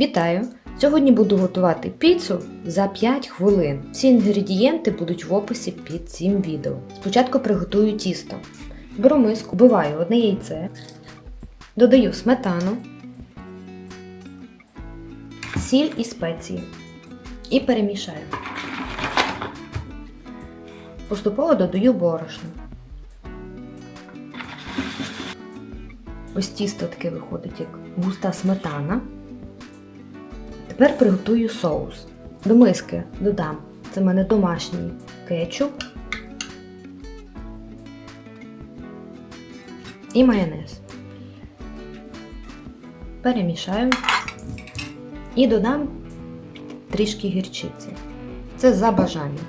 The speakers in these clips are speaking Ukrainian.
Вітаю! Сьогодні буду готувати піцу за 5 хвилин. Всі інгредієнти будуть в описі під цим відео. Спочатку приготую тісто. Беру миску, вбиваю одне яйце, додаю сметану, сіль і спеції і перемішаю. Поступово додаю борошно. Ось тісто таке виходить, як густа сметана. Тепер приготую соус. До миски додам. Це в мене домашній кетчуп і майонез. Перемішаю і додам трішки гірчиці. Це за бажанням.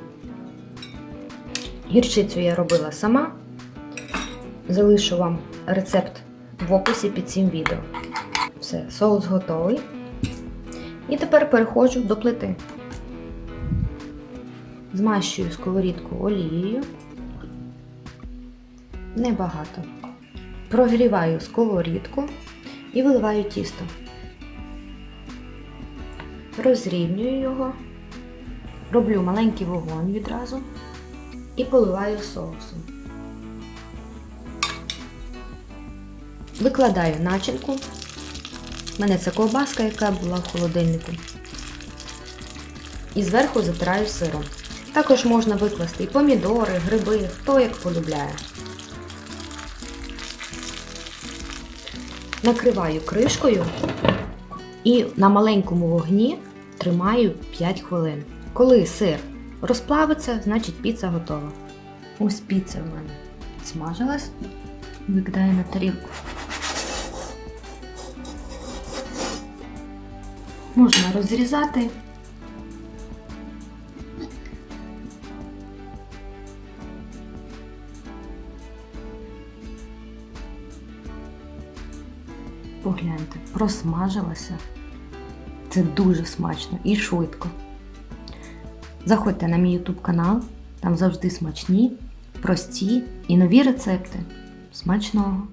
Гірчицю я робила сама. Залишу вам рецепт в описі під цим відео. Все, соус готовий. І тепер переходжу до плити. Змащую сковорідку олією. Небагато. Прогріваю сковорідку і виливаю тісто. Розрівнюю його, роблю маленький вогонь відразу і поливаю соусом. Викладаю начинку. У мене це ковбаска, яка була в холодильнику. І зверху затираю сиром. Також можна викласти і помідори, гриби, хто як полюбляє. Накриваю кришкою і на маленькому вогні тримаю 5 хвилин. Коли сир розплавиться, значить піца готова. Ось піца в мене смажилась. Викидаю на тарілку. Можна розрізати. Погляньте, просмажилася. Це дуже смачно і швидко. Заходьте на мій YouTube канал, там завжди смачні, прості і нові рецепти. Смачного!